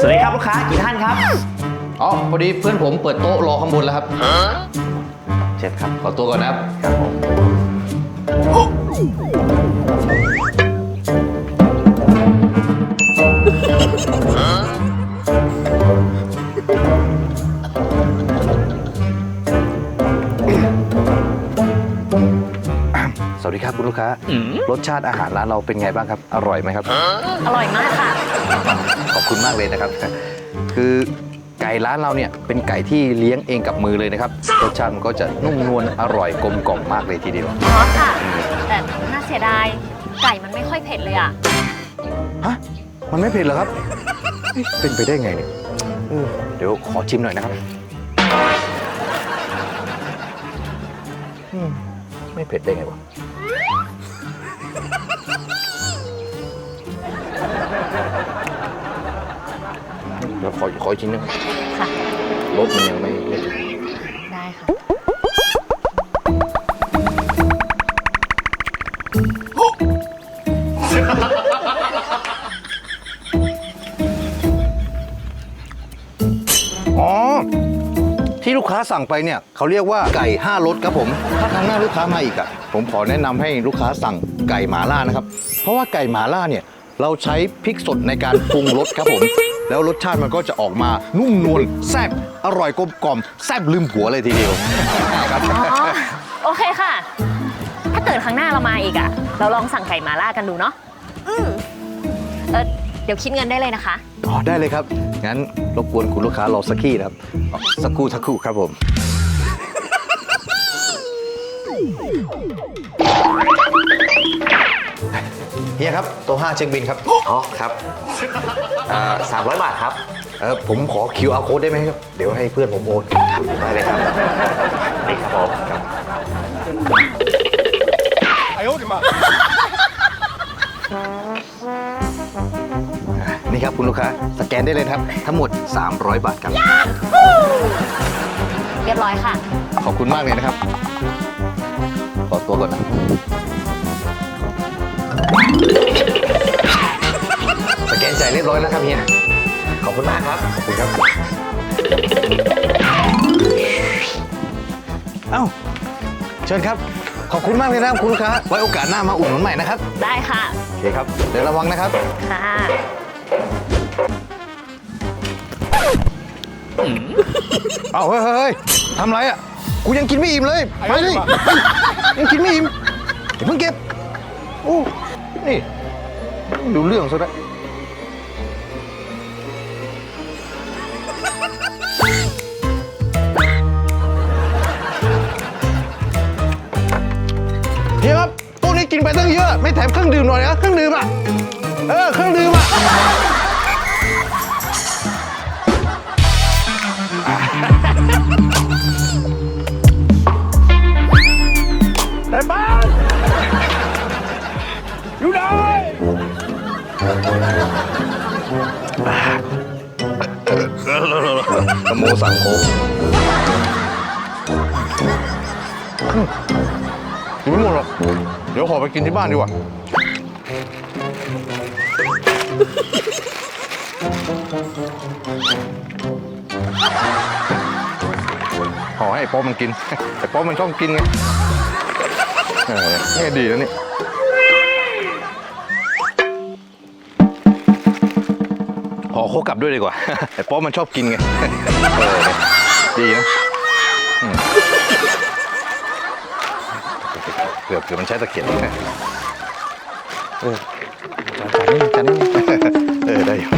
สวัสดีครับลูกค้ากี่ท่านครับ อ๋อพอดีเพื่อนผมเปิดโต๊ะรอข้างบนแล้วครับ เชิญครับ ขอตัวก่อนนะครับ ครับผมสวัสดีครับคุณลูกค้ารสชาติอาหารร้านเราเป็นไงบ้างครับ อร่อยไหมครับ อร่อยมากค่ะ ขอบคุณมากเลยนะครับ คือไก่ร้านเราเนี่ยเป็นไก่ที่เลี้ยงเองกับมือเลยนะครับรสชาติมันก็จะนุ่มนวลอร่อยกลมกล่อมมากเลยทีเดียวอ๋อค่ะ แต่น่าเสียดาย ไก่มันไม่ค่อยเผ็ดเลยอะ ฮะมันไม่เผ็ดเหรอครับเอ๊ะเป็นไปได้ไงเนี่ยเออเดี๋ยวขอชิมหน่อยนะครับอืมไม่เผ็ดได้ไงวะ ขอขออีกชิ้นหนึงค่ะรสมันยังไม่ไม่ถึงได้ค่ะ อ๋อ ที่ลูกค้าสั่งไปเนี่ยเขาเรียกว่าไก่5รสครับผม ถ้าครั้งหน้าลูกค้ามาอีกอะ ผมขอแนะนำให้ลูกค้าสั่งไก่หมาล่านะครับ เพราะว่าไก่หมาล่าเนี่ย เราใช้พริกสดในการปรุงรสครับผม แล้วรสชาติมันก็จะออกมานุ่มนวลแซ่บอร่อยกลมกล่อมแซ่บลืมผัวเลยทีเดียวครับอ๋อโอเคค่ะ ถ้าเกิดครั้งหน้าเรามาอีกอะเราลองสั่งไก่มาล่ากันดูเนาะอืมเออเดี๋ยวคิดเงินได้เลยนะคะ อ๋อได้เลยครับ งั้นรบกวนคุณลูกค้ารอสักครู่นะครับอ๋อสักครู่สักครู่ครับผม เฮียครับโต๊ะห้าเช็คบินครับอ๋อครับสามร้อยบาทครับเออผมขอ QR code ได้ไหมครับ เดี๋ยวให้เพื่อนผมโอนได้เลยครับนี่ครับผมครับนี่ครับคุณลูกค้า สแกนได้เลยนะครับ ทั้งหมด 300 บาทครับ เรียบร้อยค่ะ ขอบคุณมากเลยนะครับ ขอตัวก่อนนะ เรียบร้อยแล้วครับเฮีย ขอบคุณมากครับ ขอบคุณครับ เอ้า เชิญครับ ขอบคุณมากเลยนะครับคุณลูกค้าไว้โอกาสหน้ามาอุดหนุนใหม่นะครับ ได้ค่ะ โอเคครับ เดี๋ยวระวังนะครับ ค่ะเอาเฮ้ยเฮ้ยเฮ้ยทำไรอะ กูยังกินไม่อิ่มเลยไปดิเฮ้ยยังกินไม่อิ่มอย่าเพิ่งเก็บโอ้นี่ ดูเรื่องซะแล้วย ฮียครับตู้นี้กินไปตั้งเยอะไม่แถมเครื่องดื่มหน่อยนะเครื่องดื่มอะเออเครื่องดื่มอะแต่บ้านอยู่ไหนนโมสังโฆ กินไม่หมดหรอก เดี๋ยวขอไปกินที่บ้านดีกว่า ขอให้ไอ้ป๊อมันกิน ไอ้ป๊อมันชอบกินไงเออนี่ดีแล้วนี่ ขอโคกกลับด้วยดีกว่า ไอ้ป๊อมันชอบกินไง เออดีนะ เผื่อเผื่อมันใช้ตะเข็นเออจานนี้จานนี้เออได้อยู่